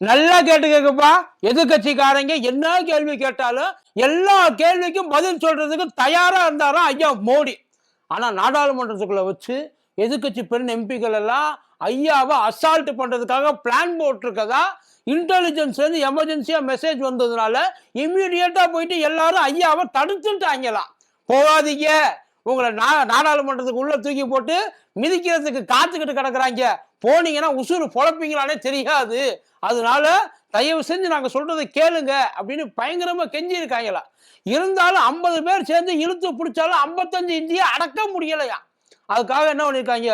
நல்லா கேட்டுக்கப்பா எதிர்கட்சிக்காரங்க என்ன கேள்வி கேட்டாலும் எல்லா கேள்விக்கும் பதில் சொல்றதுக்கு தயாரா இருந்தாரா ஐயா மோடி. ஆனா நாடாளுமன்றத்துக்குள்ள வச்சு எதிர்கட்சி பெண் எம்பிக்கள் எல்லாம் ஐயாவை அசால்ட் பண்றதுக்காக பிளான் போட்டிருக்கதா? இன்டெலிஜென்ஸ் இருந்து எமர்ஜென்சியா மெசேஜ் வந்ததுனால இம்மிடியட்டா போயிட்டு எல்லாரும் ஐயாவை தடுத்துட்டாங்களாம் போகாதீங்க. உங்களை நா நாடாளுமன்றத்துக்கு உள்ள தூக்கி போட்டு மிதிக்கிறதுக்கு காத்துக்கிட்டு கிடக்குறாங்க. போனீங்கன்னா உசுறு பொழப்பீங்களானே தெரியாது. அதனால தயவு செஞ்சு நாங்கள் சொல்றதை கேளுங்க அப்படின்னு பயங்கரமாக கெஞ்சி இருக்காங்களா இருந்தாலும் ஐம்பது பேர் சேர்ந்து இழுத்து பிடிச்சாலும் ஐம்பத்தஞ்சு இந்தியை அடக்க முடியலையா. அதுக்காக என்ன பண்ணியிருக்காங்க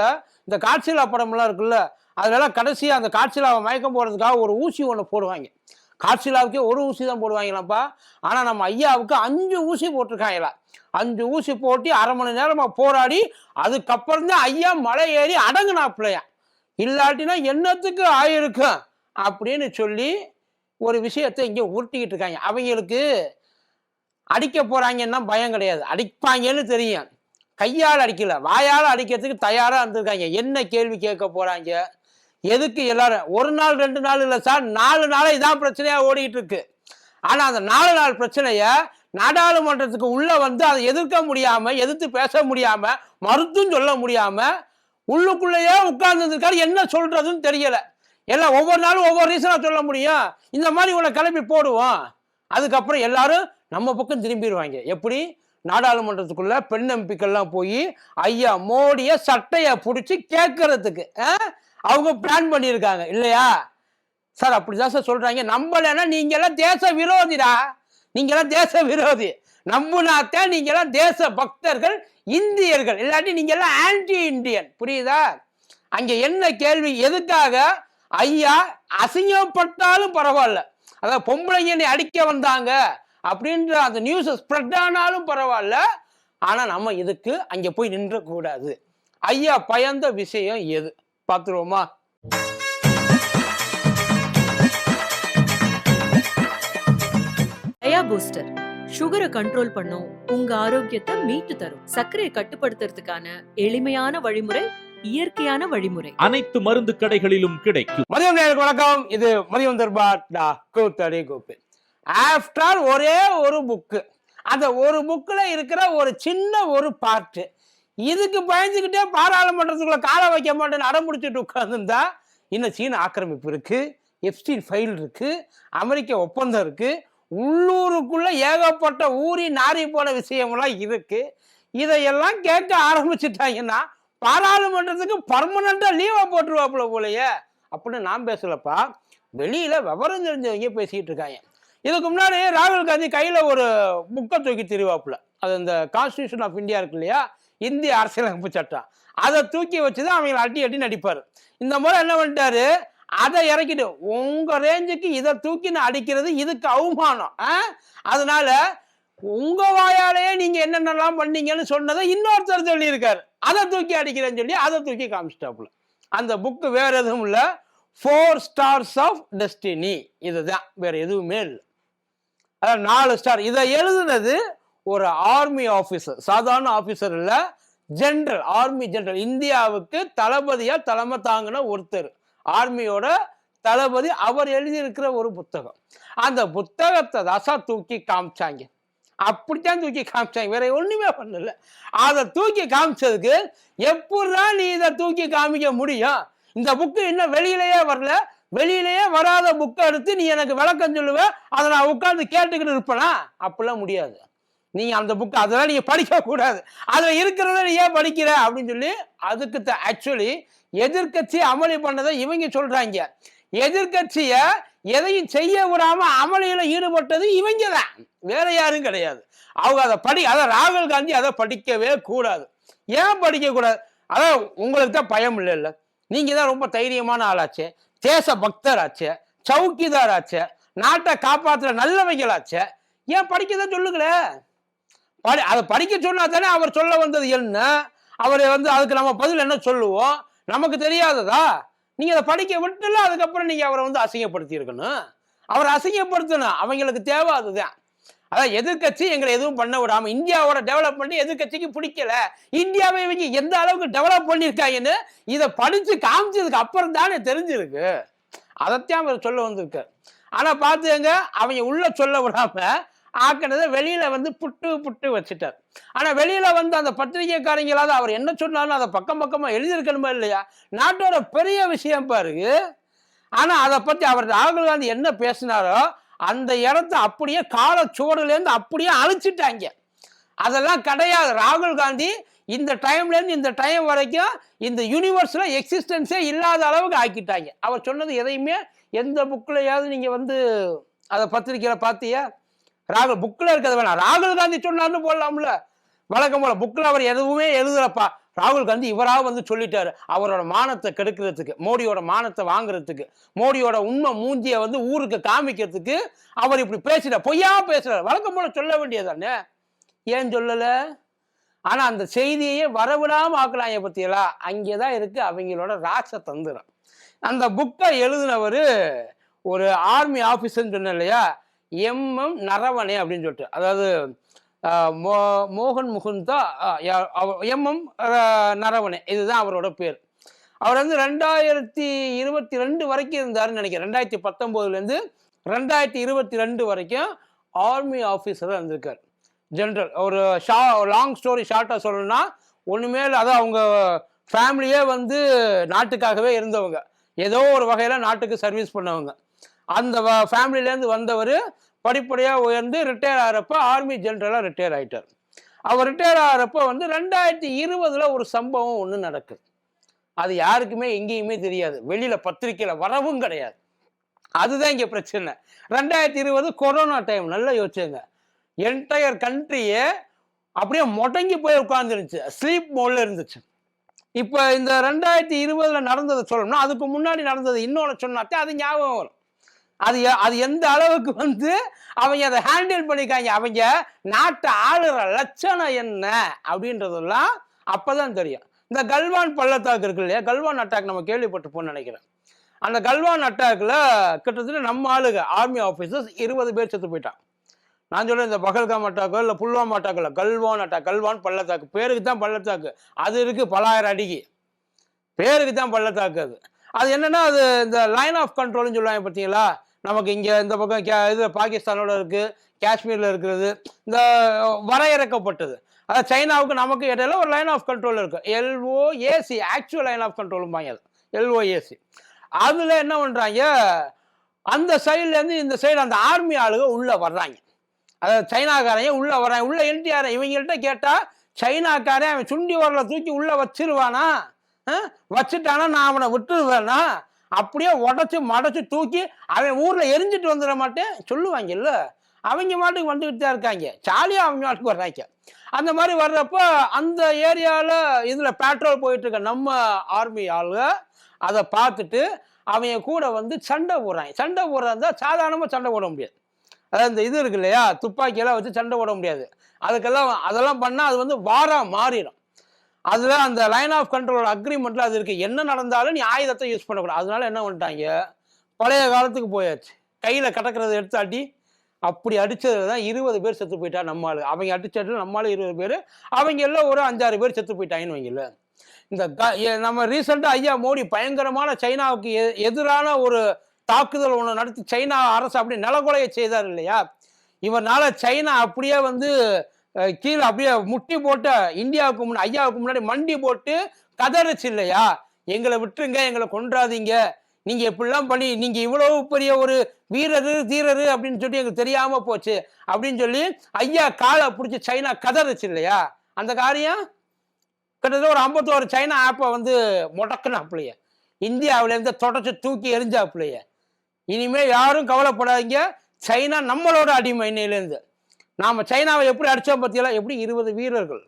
இந்த காட்சிலா படம்லாம் இருக்குல்ல அதெல்லாம் கடைசியாக அந்த காட்சிலாவை மயக்கம் போடுறதுக்காக ஒரு ஊசி ஒன்று போடுவாங்க. காட்சிலாவுக்கே ஒரு ஊசி தான் போடுவாங்களாப்பா. ஆனால் நம்ம ஐயாவுக்கு அஞ்சு ஊசி போட்டிருக்காங்களா. அஞ்சு ஊசி போட்டு அரை மணி நேரமாக போராடி அதுக்கப்புறம் தான் ஐயா மலை ஏறி அடங்குனாப்பிள்ளையா இல்லாட்டினா என்னத்துக்கு ஆயிருக்கும் அப்படின்னு சொல்லி ஒரு விஷயத்தை இங்கே உருட்டிக்கிட்டு இருக்காங்க. அவங்களுக்கு அடிக்க போகிறாங்கன்னா பயம் கிடையாது. அடிப்பாங்கன்னு தெரியும். கையால் அடிக்கல. வாயால் அடிக்கிறதுக்கு தயாராக இருந்திருக்காங்க. என்ன கேள்வி கேட்க போகிறாங்க எதுக்கு எல்லாரும்? ஒரு நாள் ரெண்டு நாள் இல்லை சார் நாலு நாளா இதான் பிரச்சனையாக ஓடிக்கிட்டு இருக்கு. ஆனால் அந்த நாலு நாள் பிரச்சனையை நாடாளுமன்றத்துக்கு உள்ளே வந்து அதை எதிர்க்க முடியாமல் எதிர்த்து பேச முடியாமல் மறுத்தும் சொல்ல முடியாமல் உள்ளுக்குள்ளேயே உட்கார்ந்துருக்காரு என்ன சொல்றதுன்னு தெரியல. எல்லாம் ஒவ்வொரு நாளும் ஒவ்வொரு ரீசனாக சொல்ல முடியும். இந்த மாதிரி உன்னை கிளம்பி போடுவோம். அதுக்கப்புறம் எல்லாரும் நம்ம பக்கம் திரும்பிடுவாங்க. எப்படி? நாடாளுமன்றத்துக்குள்ள பெண் எம்பிக்கள்லாம் போய் ஐயா மோடிய சட்டையை பிடிச்சி கேட்கறதுக்கு அவங்க பிளான் பண்ணியிருக்காங்க. இல்லையா? சார் அப்படிதான் சார் சொல்றாங்க. நம்பலைன்னா நீங்க எல்லாம் தேச விரோதிடா. நீங்க எல்லாம் தேச விரோதி. நம்புனாத்தான் நீங்க எல்லாம் தேச பக்தர்கள் இந்தியர்கள். இல்லாட்டி நீங்க எல்லாம் ஆன்டி இந்தியன் புரியுதா? அங்க என்ன கேள்வி? எதுக்காக? ஐயா அசிங்கப்பட்டாலும் பரவாயில்ல. அதாவது பொம்பளைங்க என்னை அடிக்க வந்தாங்க அப்படின்ற அந்த நியூஸ் ஸ்ப்ரெட் ஆனாலும் பரவாயில்ல. ஆனா நம்ம இதுக்கு அங்க போய் நின்ற கூடாது ஐயா பயந்த விஷயம் எது? பார்த்துருவோமா? ஐயா பூஸ்டர் சுகரை கண்ட்ரோல் பண்ணும் உங்க ஆரோக்கியத்தை மீட்டு தரும். சர்க்கரையை கட்டுப்படுத்துறதுக்கான எளிமையான வழிமுறை இயற்கையான வழிமுறை. அனைத்து மருந்து கடைகளிலும் கிடைக்கும். மதியம் நேருக்கு வணக்கம். இது மதியம் தர்பார் டா கூத்தடி கூப்பு ஆஃப்டர் ஒரே ஒரு புக்கு அந்த ஒரு புக்கில் இருக்கிற ஒரு சின்ன ஒரு பார்ட்டு இதுக்கு பயந்துக்கிட்டே பாராளுமன்றத்துக்குள்ள காலை வைக்க மாட்டேன்னு அடம் பிடிச்சிட்டு உட்காந்துருந்தா இன்னும் சீன ஆக்கிரமிப்பு இருக்கு. எப்ஸ்டீன் ஃபைல் இருக்கு. அமெரிக்க ஒப்பந்தம் இருக்கு. உள்ளூருக்குள்ள ஏகப்பட்ட ஊறி நாரி போன விஷயமெல்லாம் இருக்கு. இதையெல்லாம் கேட்க ஆரம்பிச்சுட்டாங்கன்னா பாராளுமன்றத்துக்கு பர்மனண்டா லீவை போட்டுருவாப்புல போலயே. அப்படின்னு நான் பேசலப்பா. வெளியில விவரம் தெரிஞ்சவங்க பேசிக்கிட்டு இருக்காங்க. இதுக்கு முன்னாடி ராகுல் காந்தி கையில ஒரு புக்கை தூக்கி திருவாப்புல. அது இந்த கான்ஸ்டியூஷன் ஆஃப் இந்தியா இருக்கு இல்லையா? இந்திய அரசியலமைப்பு சட்டம். அதை தூக்கி வச்சுதான் அவங்களை அட்டி அட்டி நடிப்பார். இந்த முறை என்ன பண்ணிட்டாரு? அதை இறக்கிட்டு உங்க ரேஞ்சுக்கு இதை தூக்கி நான் அடிக்கிறது இதுக்கு அவமானம். ஆ? அதனால உங்க வாயாலேயே நீங்க என்னென்னலாம் பண்ணீங்கன்னு சொன்னதை இன்னொருத்தர் சொல்லியிருக்காரு. அதை தூக்கி அடிக்கிறேன்னு சொல்லி அதை தூக்கி காமிச்சிட்டாப்புல. அந்த புக்கு வேற எதுவும் இல்லை. ஃபோர் ஸ்டார்ஸ் ஆஃப் டெஸ்டினி இதுதான். வேற எதுவுமே இல்லை. அதான் நாலு ஸ்டார் இதை எழுதுனது ஒரு ஆர்மி ஆஃபீஸர் சாதாரண ஆஃபீஸர் இல்லை ஜென்ரல் ஆர்மி ஜென்ரல் இந்தியாவுக்கு தளபதியா தலைமை தாங்கின ஒருத்தர். ஆர்மியோட தளபதி அவர் எழுதியிருக்கிற ஒரு புத்தகம். அந்த புத்தகத்தை தசா தூக்கி காமிச்சாங்க. அப்படித்தான் தூக்கி காமிச்சாங்க. வேற ஒண்ணுமே பண்ணல. அதை தூக்கி காமிச்சதுக்கு எப்படிதான் நீ இதை தூக்கி காமிக்க முடியும்? இந்த புக்கு இன்னும் வெளியிலேயே வரல. வெளியிலேயே வராத புக்கை எடுத்து நீ எனக்கு விளக்கம் சொல்லுவ. அதை நான் உட்காந்து கேட்டுக்கிட்டு இருப்பேனா? அப்படிலாம் முடியாது. நீங்க அந்த புக்கு அதெல்லாம் நீங்க படிக்க கூடாது அதுல இருக்கிறத நீ ஏன் படிக்கிற? அப்படின்னு சொல்லி அதுக்கு ஆக்சுவலி எதிர்கட்சி அமளி பண்ணதை இவங்க சொல்றாங்க. எதிர்க்கட்சிய எதையும் செய்ய விடாம அமளியில ஈடுபட்டது இவங்க தான். வேற யாரும் கிடையாது. அவங்க அதை படி அதான் ராகுல் காந்தி அதை படிக்கவே கூடாது. ஏன் படிக்க கூடாது அதான் உங்களுக்கு தான் பயம் இல்லை இல்லை. நீங்க தான் ரொம்ப தைரியமான ஆளாச்சே. தேச பக்தராச்சே. சவுக்கிதாராச்சு. நாட்டை காப்பாற்றுற நல்லவைகளாச்சு. ஏன் படிக்கதான் சொல்லுங்களேன்? படி அதை படிக்க சொன்னா தானே அவர் சொல்ல வந்தது என்ன? அவர் வந்து அதுக்கு நம்ம பதில் என்ன சொல்லுவோம்? நமக்கு தெரியாததா? நீங்க அதை படிக்க விட்டுல அதுக்கப்புறம் நீங்க அவரை வந்து அசிங்கப்படுத்தி இருக்கணும். அவரை அசிங்கப்படுத்தணும். அவங்களுக்கு தேவை அதுதான் அதான் எதிர்க்கட்சி எங்களை எதுவும் பண்ண விடாம இந்தியாவோட டெவலப்மெண்ட் எதிர்கட்சிக்கு பிடிக்கல. இந்தியாவை இவங்க எந்த அளவுக்கு டெவலப் பண்ணியிருக்காங்கன்னு இதை படிச்சு காமிச்சதுக்கு அப்புறம் தானே தெரிஞ்சிருக்கு. அதைத்தான் அவர் சொல்ல வந்திருக்கார். ஆனால் பார்த்துங்க அவங்க உள்ள சொல்ல விடாம ஆக்கினதை வெளியில வந்து புட்டு புட்டு வச்சுட்டார். ஆனால் வெளியில வந்து அந்த பத்திரிகைக்காரங்களாவது அவர் என்ன சொன்னாலும் அதை பக்கம் பக்கமா எழுதியிருக்கணுமா இல்லையா? நாட்டோட பெரிய விஷயம் பாருங்க ஆனா அதை பத்தி அவர் ராகுல் காந்தி என்ன பேசினாரோ அந்த இடத்த அப்படியே காலச்சுவடுலேருந்து அப்படியே அழிச்சிட்டாங்க. அதெல்லாம் கிடையாது. ராகுல் காந்தி இந்த டைம்லேருந்து இந்த டைம் வரைக்கும் இந்த யூனிவர்ஸில் எக்ஸிஸ்டன்ஸே இல்லாத அளவுக்கு ஆக்கிட்டாங்க. அவர் சொன்னது எதையுமே எந்த புக்கிலையாவது நீங்கள் வந்து அதை பத்திரிக்கையில் பார்த்தியா ராகுல் புக்கில் இருக்கிறது வேணாம். ராகுல் காந்தி சொன்னார்னு போடலாம்ல. வழக்கம் போல புக்கில் அவர் எதுவுமே எழுதலப்பா. ராகுல் காந்தி இவராக வந்து சொல்லிட்டாரு. அவரோட மானத்தை கெடுக்கிறதுக்கு மோடியோட மானத்தை வாங்குறதுக்கு மோடியோட உண்மை மூஞ்சியை வந்து ஊருக்கு காமிக்கிறதுக்கு அவர் இப்படி பேசிட பொய்யா பேசுறாரு. வழக்கம் போல சொல்ல வேண்டியதானே ஏன் சொல்லலை? ஆனால் அந்த செய்தியையே வரவிடாம ஆக்கலாங்க அங்கே தான் இருக்குது அவங்களோட ராச தந்திரம் அந்த புக்கை எழுதினவர் ஒரு ஆர்மி ஆஃபீஸர்னு சொன்னேன் இல்லையா? எம்எம் நரவணே அப்படின்னு சொல்லிட்டு. அதாவது மோ மோகன் முகுந்தா எம்எம் நரவணே இதுதான் அவரோட பேர். அவர் வந்து ரெண்டாயிரத்தி இருபத்தி ரெண்டு வரைக்கும் இருந்தாருன்னு நினைக்கிறேன். ரெண்டாயிரத்தி பத்தொம்போதுலேருந்து ரெண்டாயிரத்தி இருபத்தி ரெண்டு வரைக்கும் ஆர்மி ஆஃபீஸராக இருந்திருக்கார். ஜென்ரல். ஒரு ஷா லாங் ஸ்டோரி ஷார்ட்டாக சொல்லணும்னா ஒன்றுமே இல்லை. அதான் அவங்க ஃபேமிலியே வந்து நாட்டுக்காகவே இருந்தவங்க. ஏதோ ஒரு வகையில் நாட்டுக்கு சர்வீஸ் பண்ணவங்க. அந்த ஃபேமிலியிலேருந்து வந்தவர் படிப்படியாக உயர்ந்து ரிட்டையர் ஆகிறப்ப ஆர்மி ஜென்ரலாக ரிட்டையர் ஆகிட்டார் அவர் ரிட்டையர் ஆகிறப்ப வந்து ரெண்டாயிரத்தி இருபதில் ஒரு சம்பவம் ஒன்று நடக்குது அது யாருக்குமே எங்கேயுமே தெரியாது. வெளியில் பத்திரிக்கையில் வரவும் கிடையாது. அதுதான் இங்கே பிரச்சனை. ரெண்டாயிரத்தி இருபது கொரோனா டைம் நல்லா யோசிச்சுங்க. என்டையர் கண்ட்ரியே அப்படியே முடங்கி போய் உட்காந்துருந்துச்சு ஸ்லீப் மோடில் இருந்துச்சு. இப்போ இந்த ரெண்டாயிரத்தி இருபதில் நடந்ததை சொல்லணும்னா அதுக்கு முன்னாடி நடந்தது இன்னொன்று சொன்னாத்தே அது ஞாபகம் வரும். அது அது எந்த அளவுக்கு வந்து அவங்க அதை ஹேண்டில் பண்ணிக்காங்க? அவங்க நாட்டை ஆளுற லட்சணம் என்ன? அப்படின்றதெல்லாம் அப்போதான் தெரியும். இந்த கல்வான் பள்ளத்தாக்கு இருக்கு இல்லையா? கல்வான் அட்டாக் நம்ம கேள்விப்பட்டிருப்போம்னு நினைக்கிறேன். அந்த கல்வான் அட்டாக்ல கிட்டத்தட்ட நம்ம ஆளுங்க ஆர்மி ஆஃபீஸர்ஸ் இருபது பேர் செத்து போயிட்டான். நான் சொல்கிறேன் இந்த பகல்காம் அட்டாக்கோ இல்லை புல்வாமா அட்டாக்கோ இல்லை கல்வான் அட்டாக் கல்வான் பள்ளத்தாக்கு. பேருக்கு தான் பள்ளத்தாக்கு. அது இருக்குது பலாயிரம் அடிக்கு. பேருக்கு தான் பள்ளத்தாக்கு அது. அது என்னென்னா அது இந்த லைன் ஆஃப் கண்ட்ரோல்னு சொல்லுவாங்க பார்த்தீங்களா? நமக்கு இங்கே இந்த பக்கம் கே இது பாகிஸ்தானோட இருக்கு காஷ்மீரில் இருக்கிறது இந்த வரையறுக்கப்பட்டது. அதாவது சைனாவுக்கு நமக்கு இடையில ஒரு லைன் ஆஃப் கண்ட்ரோல் இருக்கு. எல்ஓஏசி ஆக்சுவல் லைன் ஆஃப் கண்ட்ரோலும்பாங்க அது. எல்ஓஏசி அதில் என்ன பண்ணுறாங்க அந்த சைட்லேருந்து இந்த சைடு அந்த ஆர்மி ஆளுங்க உள்ளே வர்றாங்க. அதாவது சைனாக்காரங்க உள்ளே வர்றாங்க. உள்ள என்டிஆர் இவங்கள்ட்ட கேட்டால் சைனாக்காரன் அவன் சுண்டி வரல தூக்கி உள்ளே வச்சிருவானா? வச்சுட்டானா நான் அவனை விட்டுருவேனா? அப்படியே உடச்சி மடச்சி தூக்கி அவன் ஊரில் எரிஞ்சிட்டு வந்துட மாட்டேன். சொல்லுவாங்கல்ல அவங்க மாட்டுக்கு வந்துக்கிட்டு தான் இருக்காங்க. ஜாலியாக அவங்க மாட்டுக்கு வர்றாங்க. அந்த மாதிரி வர்றப்போ அந்த ஏரியாவில் இதில் பேட்ரோல் போயிட்டு இருக்க நம்ம ஆர்மி ஆளுங்க அதை பார்த்துட்டு அவங்க கூட வந்து சண்டை போடுறாங்க. சண்டை போடுறதா சாதாரணமாக சண்டை போட முடியாது. அதாவது இந்த இது இருக்கு இல்லையா துப்பாக்கியெல்லாம் வச்சு சண்டை போட முடியாது. அதுக்கெல்லாம் அதெல்லாம் பண்ணால் அது வந்து வாரம் மாறிடும். அதுல அந்த லைன் ஆஃப் கண்ட்ரோல் அக்ரிமெண்ட்ல அது இருக்கு. என்ன நடந்தாலும் நீ ஆயுதத்தை யூஸ் பண்ணக்கூடாது. அதனால என்ன பண்ணிட்டாங்க? பழைய காலத்துக்கு போயாச்சு. கையில கடக்கிறத எடுத்தாட்டி அப்படி அடிச்சதுல தான் இருபது பேர் செத்து போயிட்டா நம்மால் அவங்க அடிச்சதுல நம்ம இருபது பேர். அவங்க எல்லாம் ஒரு அஞ்சாறு பேர் செத்து போயிட்டாங்கன்னு வைங்கல இந்த க- நம்ம ரீசெண்டாக ஐயா மோடி பயங்கரமான சைனாவுக்கு எ- எதிரான ஒரு தாக்குதல் ஒன்று நடத்தி சைனா அரசு அப்படி நிலகொலையை செய்தார் இல்லையா? இவர்னால சைனா அப்படியே வந்து கீழே அப்படியே முட்டி போட்டு இந்தியாவுக்கு முன்னாடி ஐயாவுக்கு முன்னாடி மண்டி போட்டு கதறுச்சு இல்லையா? எங்களை விட்டுருங்க எங்களை கொன்றாதீங்க. நீங்க எப்படிலாம் பண்ணி நீங்க இவ்வளவு பெரிய ஒரு வீரரு தீரரு அப்படின்னு சொல்லி எங்களுக்கு தெரியாம போச்சு. அப்படின்னு சொல்லி ஐயா காலை பிடிச்சி சைனா கதறுச்சு இல்லையா? அந்த காரியம் கிட்டத்தட்ட ஒரு ஐம்பத்தோரு சைனா ஆப்பை வந்து முடக்கினாப்புலையே. இந்தியாவிலேருந்து தொடச்சி தூக்கி எரிஞ்சாப்புலையே. இனிமே யாரும் கவலைப்படாதீங்க. சைனா நம்மளோட அடிமை இன்னையிலேருந்து நாம் சைனாவை எப்படி அடித்தோம் பார்த்தீங்களா எப்படி இருபது வீரர்கள்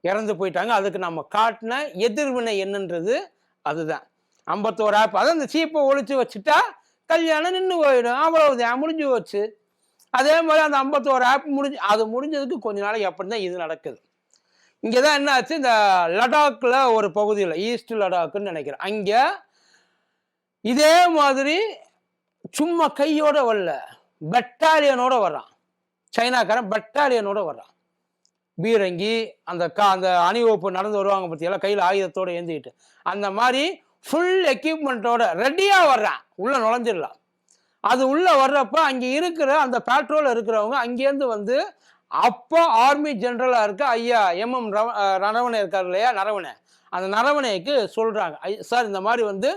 இறந்து போயிட்டாங்க. அதுக்கு நம்ம காட்டின எதிர்வினை என்னன்றது அதுதான். ஐம்பத்தோரு ஆப் அதான் இந்த சீப்பை ஒழிச்சு வச்சுட்டா கல்யாணம் நின்று போயிடும். அவ்வளவுதான். முடிஞ்சு போச்சு. அதே மாதிரி அந்த ஐம்பத்தோரு ஆப் முடிஞ்சு அது முடிஞ்சதுக்கு கொஞ்ச நாளைக்கு எப்படி தான் இது நடக்குது. இங்கே தான் என்ன ஆச்சு? இந்த லடாக்கில் ஒரு பகுதியில் ஈஸ்ட் லடாக்குன்னு நினைக்கிறேன். அங்கே இதே மாதிரி சும்மா கையோட வரல பெட்டாலியனோட வர்றான். சைனாக்காரன் பட்டாலியனோட வர்றான். பீரங்கி அந்த கா அந்த அணிவகுப்பு நடந்து வருவாங்க பற்றியெல்லாம் கையில் ஆயுதத்தோடு ஏந்திக்கிட்டு. அந்த மாதிரி ஃபுல் எக்யூப்மெண்ட்டோட ரெடியாக வர்றான். உள்ளே நுழைஞ்சிடலாம். அது உள்ளே வர்றப்ப அங்கே இருக்கிற அந்த பேட்ரோல் இருக்கிறவங்க அங்கேருந்து வந்து அப்போ ஆர்மி ஜென்ரலாக இருக்க ஐயா எம்எம் ரவ நரவணை இருக்கார் இல்லையா? நரவணை அந்த நரவணைக்கு சொல்கிறாங்க ஐ சார் இந்த மாதிரி வந்து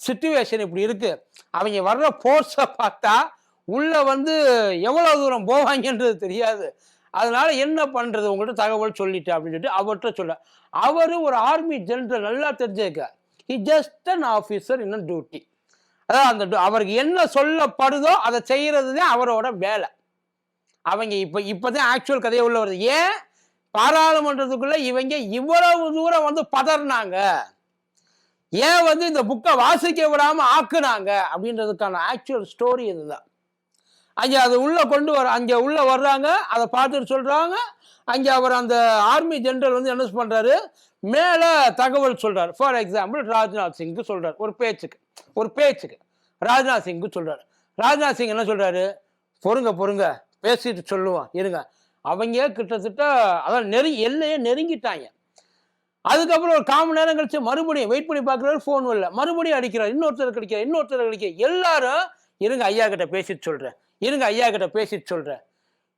சுச்சுவேஷன் இப்படி இருக்குது அவங்க வர்ற ஃபோர்ஸை பார்த்தா உள்ளே வந்து எவ்வளோ தூரம் போவாங்கன்றது தெரியாது. அதனால என்ன பண்ணுறது உங்கள்கிட்ட தகவல் சொல்லிட்டேன் அப்படின்னு சொல்லிட்டு அவர்கிட்ட சொல்ல அவர் ஒரு ஆர்மி ஜென்ரல் நல்லா தெரிஞ்சுக்க he just an officer in duty அதாவது அந்த அவருக்கு என்ன சொல்லப்படுதோ அதை செய்கிறது தான் அவரோட வேலை. அவங்க இப்போ இப்போ தான் ஆக்சுவல் கதையை உள்ள வருது. ஏன்? பாராளுமன்றத்துக்குள்ள இவங்க இவ்வளவு தூரம் வந்து பதறினாங்க. ஏன் வந்து இந்த புக்கை வாசிக்க விடாமல் ஆக்குனாங்க அப்படின்றதுக்கான ஆக்சுவல் ஸ்டோரி இதுதான். அங்கே அதை உள்ளே கொண்டு வர அங்கே உள்ளே வர்றாங்க அதை பார்த்துட்டு சொல்கிறாங்க அங்கே அவர் அந்த ஆர்மி ஜென்ரல் வந்து என்ன பண்ணுறாரு மேலே தகவல் சொல்கிறார் ஃபார் எக்ஸாம்பிள் ராஜ்நாத் சிங்க்கு சொல்கிறார் ஒரு பேச்சுக்கு ஒரு பேச்சுக்கு. ராஜ்நாத் சிங்க்கு சொல்கிறார் ராஜ்நாத் சிங் என்ன சொல்கிறாரு பொறுங்க பொறுங்க பேசிட்டு சொல்லுவோம் இருங்க. அவங்க கிட்டத்தட்ட அதான் நெருங்கி எல்லையே நெருங்கிட்டாங்க. அதுக்கப்புறம் ஒரு கால் நேரம் கழிச்சு மறுபடியும் வெயிட் பண்ணி பார்க்குறாரு ஃபோன் வரல மறுபடியும் அடிக்கிறார் இன்னொருத்தர் கிடைக்கிறார் இன்னொருத்தர் கிடைக்க எல்லாரும் இருங்க ஐயா கிட்ட பேசிட்டு சொல்கிறேன் இருங்க ஐயா கிட்ட பேசிட்டு சொல்கிறேன்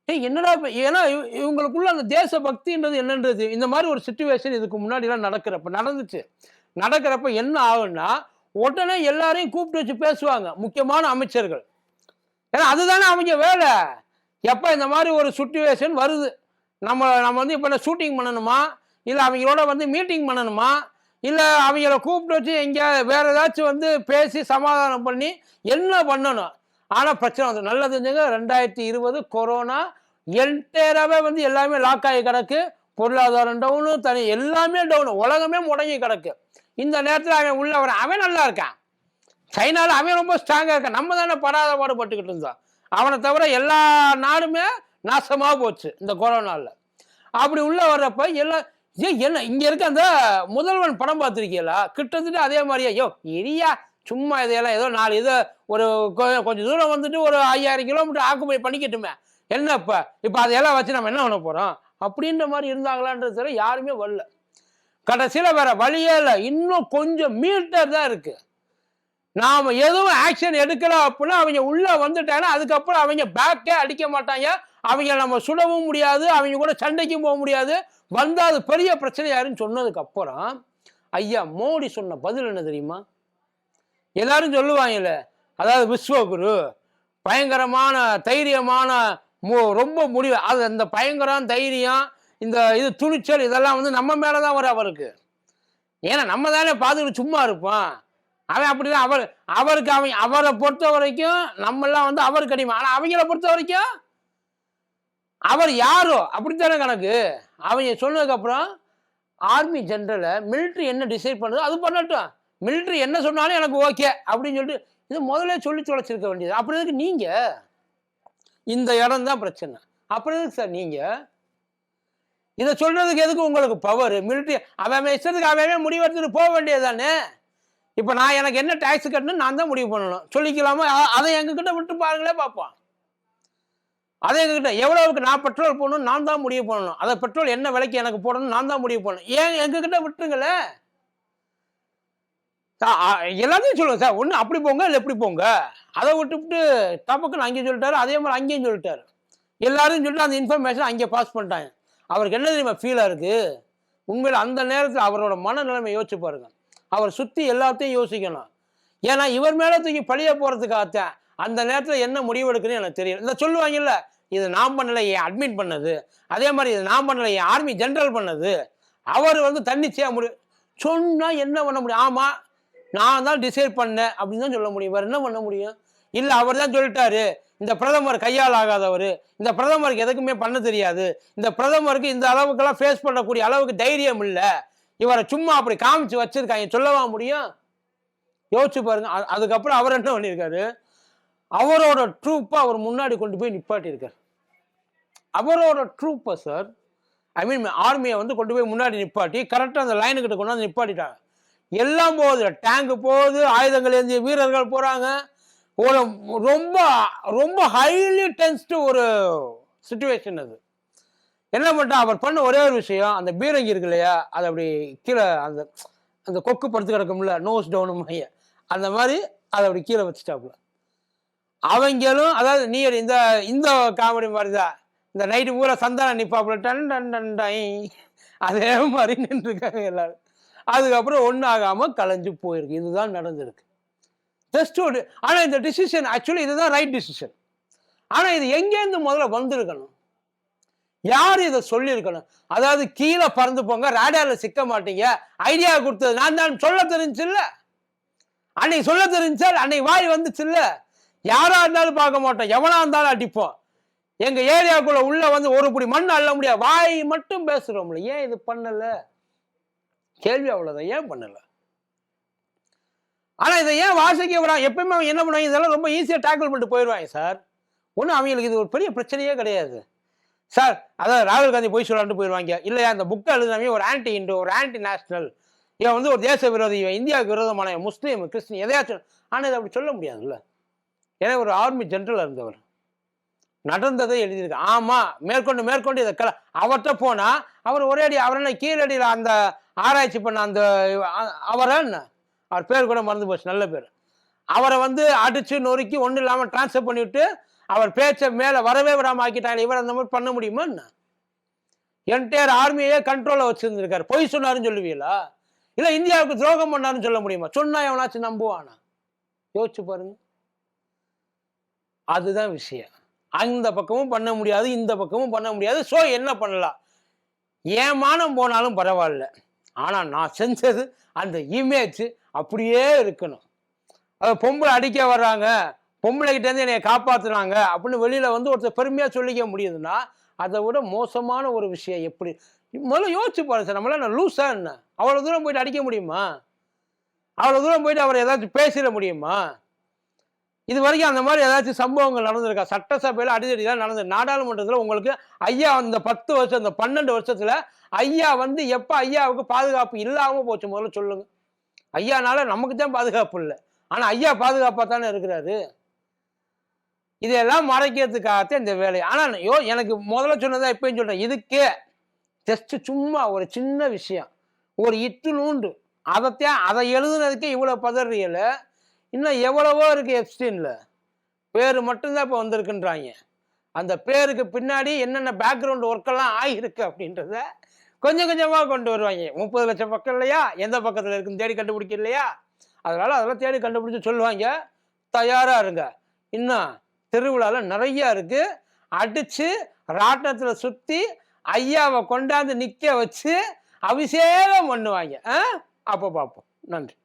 ஏய் என்னடா ஏன்னா இவங்களுக்குள்ள அந்த தேச பக்தின்றது என்னன்றது இந்த மாதிரி ஒரு சுச்சுவேஷன் இதுக்கு முன்னாடிலாம் நடக்கிறப்ப நடந்துச்சு. நடக்கிறப்ப என்ன ஆகும்னா உடனே எல்லாரையும் கூப்பிட்டு வச்சு பேசுவாங்க முக்கியமான அமைச்சர்கள். ஏன்னா அதுதானே அவங்க வேலை. எப்போ இந்த மாதிரி ஒரு சுச்சுவேஷன் வருது? நம்ம நம்ம வந்து இப்போ ஷூட்டிங் பண்ணணுமா? இல்லை அவங்களோட வந்து மீட்டிங் பண்ணணுமா? இல்லை அவங்கள கூப்பிட்டு வச்சு எங்கேயாவது வேறு ஏதாச்சும் வந்து பேசி சமாதானம் பண்ணி என்ன பண்ணணும்? ஆனால் பிரச்சனை வந்து நல்லது தெரிஞ்சுங்க ரெண்டாயிரத்தி இருபது கொரோனா என்டையராகவே வந்து எல்லாமே லாக் ஆகி கிடக்கு. பொருளாதாரம் டவுனு தனி எல்லாமே டவுனு உலகமே முடங்கி கிடக்கு. இந்த நேரத்தில் அவன் உள்ள வரான் அவன் நல்லா இருக்கான். சைனாவில் அவன் ரொம்ப ஸ்ட்ராங்காக இருக்கான். நம்ம தானே படாத பாடுபட்டுக்கிட்டு இருந்தோம் அவனை தவிர எல்லா நாடுமே நாசமாக போச்சு இந்த கொரோனாவில் அப்படி உள்ள வர்றப்ப எல்லாம் ஏன் என்ன இங்கே இருக்க அந்த முதல்வன் படம் பார்த்துருக்கீங்களா? கிட்டத்தட்ட அதே மாதிரியே? ஐயோ இரியா சும்மா இதையெல்லாம் ஏதோ நாலு இதை ஒரு கொ- கொஞ்சம் தூரம் வந்துட்டு ஒரு ஐயாயிரம் கிலோமீட்டர் ஆக்குப்பை பண்ணிக்கட்டுமே. என்ன இப்போ இப்போ அதையெல்லாம் வச்சு நம்ம என்ன பண்ண போகிறோம் அப்படின்ற மாதிரி இருந்தாங்களான்றது தெரியல யாருமே வரல. கடைசியில் வேற வழியே இல்லை. இன்னும் கொஞ்சம் மீட்டர் தான் இருக்கு. நாம் எதுவும் ஆக்ஷன் எடுக்கல அப்படின்னா அவங்க உள்ளே வந்துட்டாங்கன்னா அதுக்கப்புறம் அவங்க பேக்கே அடிக்க மாட்டாங்க. அவங்க நம்ம சுடவும் முடியாது. அவங்க கூட சண்டைக்கும் போக முடியாது. வந்தால் அது பெரிய பிரச்சனையாருன்னு யாருன்னு சொன்னதுக்கப்புறம் ஐயா மோடி சொன்ன பதில் என்ன தெரியுமா? எல்லாரும் சொல்லுவாங்கல்ல அதாவது விஸ்வகுரு பயங்கரமான தைரியமான மு- ரொம்ப முடிவு. அது அந்த பயங்கரம் தைரியம் இந்த இது துணிச்சல் இதெல்லாம் வந்து நம்ம மேலே தான் வரும் அவருக்கு. ஏன்னா நம்ம தானே பார்த்துக்கிட்டு சும்மா இருப்போம். அவன் அப்படிதான். அவர் அவருக்கு அவன் அவரை பொறுத்த வரைக்கும் நம்மெல்லாம் வந்து அவருக்கு அடிமை ஆனால் அவங்கள பொறுத்த வரைக்கும் அவர் யாரோ? அப்படித்தானே கணக்கு? அவங்க சொன்னதுக்கப்புறம் ஆர்மி ஜென்ரலை மிலிட்ரி என்ன டிசைட் பண்ணுதோ அது பண்ணட்டும். மிலிட்ரி என்ன சொன்னாலும் எனக்கு ஓகே அப்படின்னு சொல்லிட்டு இது முதல்ல சொல்லி தொலைச்சிருக்க வேண்டியது. அப்புறம் எதுக்கு நீங்கள் இந்த இடம் தான் பிரச்சனை. அப்புறம் எதுக்கு சார் நீங்கள் இதை சொல்கிறதுக்கு எதுக்கு உங்களுக்கு பவர் மிலிட்ரி அவன் இஷ்டத்துக்கு அவன் அவன் முடிவெடுத்துட்டு போக வேண்டியது தானே? இப்போ நான் எனக்கு என்ன டேக்ஸ் கட்டணும் நான் தான் முடிவு பண்ணணும். சொல்லிக்கலாமா? அதை எங்ககிட்ட விட்டு பாருங்களே பார்ப்போம் அதை எங்ககிட்ட எவ்வளவுக்கு நான் பெட்ரோல் போடணும் நான் தான் முடிவு பண்ணணும். அதை பெட்ரோல் என்ன விலைக்கு எனக்கு போடணும் நான் தான் முடிவு பண்ணணும். ஏன் எங்ககிட்ட விட்டுருங்களேன் எல்லாத்தையும் சொல்லுங்க சார். ஒன்று அப்படி போங்க இல்லை எப்படி போங்க. அதை விட்டுவிட்டு தப்புக்குன்னு அங்கேயும் சொல்லிட்டாரு அதே மாதிரி அங்கேயும் சொல்லிட்டாரு. எல்லாரும் சொல்லிட்டு அந்த இன்ஃபர்மேஷன் அங்கே பாஸ் பண்ணிட்டாங்க. அவருக்கு என்ன தெரியுமா ஃபீலாக இருக்குது உண்மையில் அந்த நேரத்தில் அவரோட மனநிலைமை யோசிச்சு பாருங்க. அவர் சுற்றி எல்லாத்தையும் யோசிக்கணும். ஏன்னா இவர் மேலே தூக்கி பழிய போகிறதுக்காகத்தான் அந்த நேரத்தில் என்ன முடிவு எடுக்குன்னு எனக்கு தெரியல. இந்த சொல்லுவாங்கல்ல இது நான் பண்ணலை என் அட்மிட் பண்ணது. அதே மாதிரி இது நான் பண்ணலை என் ஆர்மி ஜென்ரல் பண்ணது. அவர் வந்து தன்னிச்சையாக முடி சொன்னால் என்ன பண்ண முடியும்? ஆமாம் நான் தான் டிசைட் பண்ணேன் அப்படின்னு தான் சொல்ல முடியும். வேறு என்ன பண்ண முடியும்? இல்லை அவர் தான் சொல்லிட்டாரு. இந்த பிரதமர் கையால் ஆகாதவர் இந்த பிரதமருக்கு எதுக்குமே பண்ண தெரியாது. இந்த பிரதமருக்கு இந்த அளவுக்கெல்லாம் ஃபேஸ் பண்ணக்கூடிய அளவுக்கு தைரியம் இல்லை. இவரை சும்மா அப்படி காமிச்சு வச்சிருக்காங்க. சொல்லவா முடியும்? யோசிச்சு பாருங்க. அதுக்கப்புறம் அவர் என்ன பண்ணியிருக்காரு அவரோட ட்ரூப்பை அவர் முன்னாடி கொண்டு போய் நிப்பாட்டியிருக்கார். அவரோட ட்ரூப்பை சார் ஐ மீன் ஆர்மியை வந்து கொண்டு போய் முன்னாடி நிப்பாட்டி கரெக்டாக அந்த லைனுக்கிட்ட கொண்டு வந்து நிப்பாட்டிட்டாங்க. எல்லாம் போகுது. டேங்கு போகுது ஆயுதங்கள் ஏந்திய வீரர்கள் போகிறாங்க ஒரு ரொம்ப ரொம்ப ஹைலி டென்ஸ்டு ஒரு சுச்சுவேஷன் அது. என்ன பண்ணிட்டா அவர் பண்ண ஒரே ஒரு விஷயம் அந்த பீரங்கி இருக்கு இல்லையா அது அப்படி கீழே அந்த அந்த கொக்கு படுத்து கிடக்கும்ல நோஸ் டவுன் மைய அந்த மாதிரி அதை அப்படி கீழே வச்சுட்டாப்புல. அவங்களும் அதாவது நீ இந்த இந்த காமெடி மாதிரி தான் இந்த நைட்டு பூரா சந்தானம் நிற்பாப்புல டன் டன் டன் டை அதே மாதிரி நின்றுருக்காங்க எல்லாரும். அதுக்கப்புறம் ஒன்றும் ஆகாமல் கலைஞ்சு போயிருக்கு. இதுதான் நடந்திருக்கு. ஜஸ்ட் ஒரு ஆனால் இந்த டிசிஷன் ஆக்சுவலி இதுதான் ரைட் டிசிஷன் ஆனால் இது எங்கேருந்து முதல்ல வந்திருக்கணும்? யார் இதை சொல்லியிருக்கணும்? அதாவது கீழே பறந்து போங்க ரேடாரில் சிக்க மாட்டீங்க. ஐடியா கொடுத்தது நான் தான். சொல்ல தெரிஞ்சில்ல? அன்னைக்கு சொல்ல தெரிஞ்சால் அன்னைக்கு வாய் வந்துச்சுல்ல? யாராக இருந்தாலும் பார்க்க மாட்டோம். எவனாக இருந்தாலும் அடிப்போம். எங்கள் ஏரியாவுக்குள்ளே உள்ளே வந்து ஒரு குடி மண் அள்ள முடியாது. வாய் மட்டும் பேசுறோம்ல. ஏன் இது பண்ணலை? கேள்வி அவ்வளோதான் ஏன் பண்ணலை? ஆனால் இதை ஏன் வாசிக்க வரான் எப்பயுமே அவன் என்ன பண்ணுவாங்க இதெல்லாம் ரொம்ப ஈஸியாக டேக்கிள் பண்ணிட்டு போயிடுவாங்க சார் ஒன்றும் அவங்களுக்கு இது ஒரு பெரிய பிரச்சனையே கிடையாது. சார் அதாவது ராகுல் காந்தி போய் சொல்லான்ட்டு போயிடுவாங்க இல்லையா அந்த புக்கை எழுதுனவே ஒரு ஆன்டி இண்டோ ஒரு ஆன்டி நேஷனல் இவன் வந்து ஒரு தேச விரோதி இவன் இந்தியாவுக்கு விரோதமான முஸ்லீம் கிறிஸ்டின் எதையாச்சும். ஆனால் இதை அப்படி சொல்ல முடியாதுல்ல. ஏன்னா ஒரு ஆர்மி ஜென்ரலாக இருந்தவர். நடந்ததை எழுதியிருக்கு. ஆமா மேற்கொண்டு மேற்கொண்டு இதை கல அவர்கிட்ட போனா அவர் ஒரே அடி அவர் என்ன கீழடியில் அந்த ஆராய்ச்சி பண்ண அந்த அ- அவரை என்ன? அவர் பேர் கூட மறந்து போச்சு நல்ல பேர். அவரை வந்து அடிச்சு நொறுக்கி ஒன்றும் இல்லாமல் டிரான்ஸ்ஃபர் பண்ணிவிட்டு அவர் பேச்சை மேலே வரவே விடாம ஆக்கிட்டாங்க இவர் அந்த மாதிரி பண்ண முடியுமா என்ன? என்டையர் ஆர்மியே கண்ட்ரோலில் வச்சுருந்துருக்காரு. பொய் சொன்னாருன்னு சொல்லுவீங்களா? இல்லை இந்தியாவுக்கு துரோகம் பண்ணாருன்னு சொல்ல முடியுமா? சொன்னா எவனாச்சும் நம்புவானா? யோசிச்சு பாருங்க. அதுதான் விஷயம். அந்த பக்கமும் பண்ண முடியாது இந்த பக்கமும் பண்ண முடியாது. ஸோ என்ன பண்ணலாம்? ஏமானம் போனாலும் பரவாயில்ல. ஆனால் நான் செஞ்சது அந்த இமேஜ் அப்படியே இருக்கணும். அது பொம்பளை அடிக்க வர்றாங்க பொம்பளைகிட்டேருந்து என்னை காப்பாற்றுனாங்க அப்படின்னு வெளியில் வந்து ஒருத்தர் பெருமையாக சொல்லிக்க முடியுதுன்னா அதை விட மோசமான ஒரு விஷயம் எப்படி? முதல்ல யோசிச்சு பாருங்க சார் நம்மளால் என்ன லூஸா என்ன? அவ்வளோ தூரம் போயிட்டு அடிக்க முடியுமா? அவ்வளோ தூரம் போயிட்டு அவர் ஏதாச்சும் பேசிட முடியுமா? இது வரைக்கும் அந்த மாதிரி ஏதாச்சும் சம்பவங்கள் நடந்திருக்கா? சட்டசபையில் அடிதடிலாம் நடந்தது. நாடாளுமன்றத்தில் உங்களுக்கு ஐயா அந்த பத்து வருஷம் அந்த பன்னெண்டு வருஷத்தில் ஐயா வந்து எப்போ ஐயாவுக்கு பாதுகாப்பு இல்லாமல் போச்சு? முதல்ல சொல்லுங்க. ஐயானால நமக்கு தான் பாதுகாப்பு இல்லை. ஆனால் ஐயா பாதுகாப்பாக தானே இருக்கிறாரு. இதெல்லாம் மறைக்கிறதுக்காகத்தான் இந்த வேலை. ஆனால் யோ எனக்கு முதல்ல சொன்னதான் இப்பயும் சொல்கிறேன் இதுக்கே ஜஸ்ட் சும்மா ஒரு சின்ன விஷயம். ஒரு இட்டு நூண்டு. அதைத்தான் அதை எழுதுனதுக்கே இவ்வளோ பதறியலை. இன்னும் எவ்வளவோ இருக்குது எப்ஸ்டீனில் பேர் மட்டும்தான் இப்போ வந்திருக்குன்றாங்க. அந்த பேருக்கு பின்னாடி என்னென்ன பேக்ரவுண்ட் ஒர்க்கெல்லாம் ஆகியிருக்கு அப்படின்றத கொஞ்சம் கொஞ்சமாக கொண்டு வருவாங்க. முப்பது லட்சம் பக்கம் இல்லையா? எந்த பக்கத்தில் இருக்குன்னு தேடி கண்டுபிடிக்க இல்லையா? அதனால் அதெல்லாம் தேடி கண்டுபிடிச்சி சொல்லுவாங்க. தயாராக இருங்க. இன்னும் திருவிழாவில் நிறையா இருக்குது அடித்து ராட்டத்தில் சுற்றி ஐயாவை கொண்டாந்து நிற்க வச்சு அபிஷேகம் பண்ணுவாங்க. ஆ? அப்போ பார்ப்போம். நன்றி.